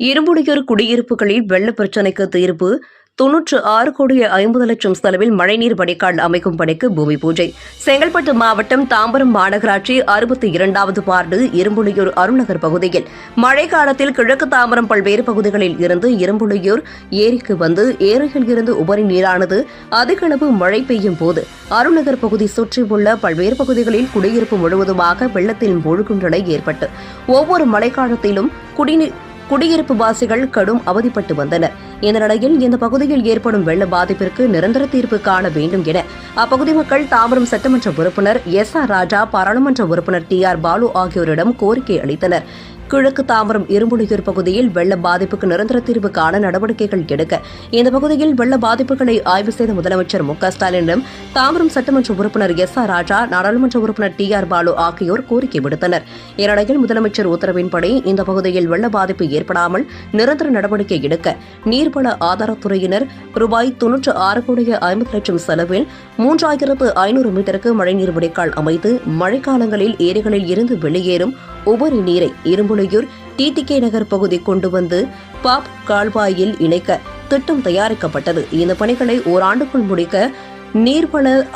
இரும்புடையூர் குடியிருப்புகளில் வெள்ள பிரச்சினைக்கு தீர்வு தொன்னூற்று ஆறு கோடி ஐம்பது லட்சம் செலவில் மழைநீர் வடிகால் அமைக்கும் பணிக்கு பூமி பூஜை. செங்கல்பட்டு மாவட்டம் தாம்பரம் மாநகராட்சி அறுபத்தி இரண்டாவது வார்டு இரும்புலியூர் அருள்நகர் பகுதியில். மழை காலத்தில் கிழக்கு தாம்பரம் பல்வேறு பகுதிகளில் இருந்து இரும்புலியூர் ஏரிக்கு வந்து ஏரியில் இருந்து உபரி நீரானது அதிக அளவு மழை பெய்யும் போது அருள்நகர் பகுதி சுற்றியுள்ள பல்வேறு பகுதிகளில் குடியிருப்பு முழுவதுமாக வெள்ளத்தில் மூழ்கும் நிலை ஏற்பட்டு. ஒவ்வொரு மழைக்காலத்திலும் குடிநீர் குடியிருப்பு வாசிகள் கடும் அவதிப்பட்டு வந்தனர். இந்த நிலையில் இந்த பகுதியில் ஏற்படும் வெள்ள பாதிப்பிற்கு நிரந்தர தீர்வு காண வேண்டும் என அப்பகுதி மக்கள் தாம்பரம் சட்டமன்ற உறுப்பினர் எஸ் ஆர் ராஜா பாராளுமன்ற உறுப்பினர் டி ஆர் பாலு ஆகியோரிடம் கோரிக்கை அளித்தனர். கிழக்கு தாம்பரம் இரும்புலியூர் பகுதியில் வெள்ள பாதிப்புக்கு நிரந்தர தீர்வு காண நடவடிக்கைகள் எடுக்க இந்த பகுதியில் வெள்ள பாதிப்புகளை ஆய்வு செய்த முதலமைச்சர் மு க ஸ்டாலினிடம் தாம்பரம் சட்டமன்ற உறுப்பினர் எஸ் ஆர் ராஜா நாடாளுமன்ற உறுப்பினர் டி ஆர் பாலு ஆகியோர் கோரிக்கை விடுத்தனர். இந்நிலையில் முதலமைச்சர் உத்தரவின்படி இந்த பகுதியில் வெள்ள பாதிப்பு ஏற்படாமல் நிரந்தர நடவடிக்கை எடுக்க நீர் நீர்வள ஆதாரத்துறையினர் ரூபாய் தொன்னூற்று ஆறு கோடி ஐம்பது லட்சம் செலவில் மூன்றாயிரத்து ஐநூறு மீட்டருக்கு மழைநீர் வடிகால் அமைத்து மழைக்காலங்களில் ஏரிகளில் இருந்து வெளியேறும் உபரி நீரை இரும்புலியூர் டிடிகே நகர் பகுதி கொண்டு வந்து பாப் கால்வாயில் இணைக்க திட்டம் தயாரிக்கப்பட்டது. இந்த பணிகளை ஓராண்டுக்குள் முடிக்க நீர்வள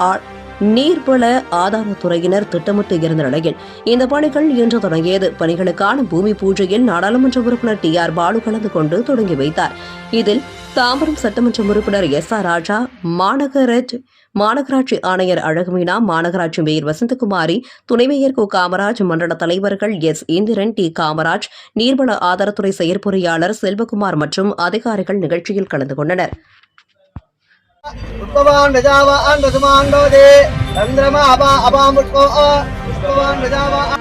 நீர்வள ஆதாரத்துறையினர் திட்டமிட்டு இருந்த நிலையில் இந்த பணிகள் இன்று தொடங்கியது. பணிகளுக்கான பூமி பூஜையில் நாடாளுமன்ற உறுப்பினர் டி ஆர் பாலு கலந்து கொண்டு தொடங்கி வைத்தார். இதில் தாம்பரம் சட்டமன்ற உறுப்பினர் எஸ் ஆர் ராஜா மாநகர மாநகராட்சி ஆணையர் அழகுமீனா மாநகராட்சி மேயர் வசந்தகுமாரி துணை மேயர் கு. காமராஜ் மண்டல தலைவர்கள் எஸ். இந்திரன் டி. காமராஜ் நீர்வள ஆதாரத்துறை செயற்பொறியாளர் செல்வகுமார் மற்றும் அதிகாரிகள் நிகழ்ச்சியில் கலந்து கொண்டனர். புஷ்பவான் ரஜாவான் ரசுமாண்டோதே சந்திரமா அபா அபாம் புஷ்போ புஷ்பவான் ரஜாவான்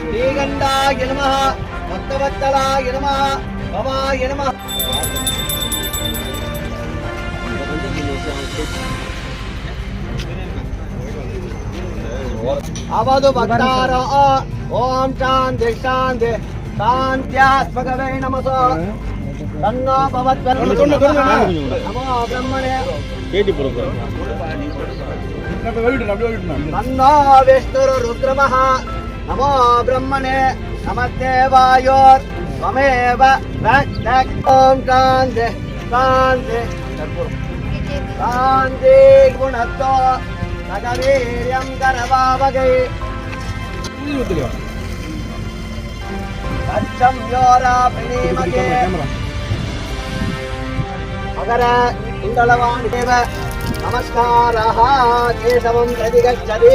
ஸ்ரீகண்டாய நம பக்தவத்தலாய நம பவாய நம అవదు భక్తార ఓం శాంతి శాంతి శాంత్యాత్మకవే నమసో नमः तन्नो भवत्वन् नमो ब्रह्मणे तन्नो विष्णुरुद्रमः नमो ब्रह्मणे नमस्ते वायोर् त्वमेव रक्षक ॐ शान्ति शान्ति शान्ति गुणत्व नगवीर्यं करवावगै सत्यं योराप्रणीमगे मकर மகர குண்டலவான் தேவ நமஸ்காராக கேசவம் பிரதிகச்சதி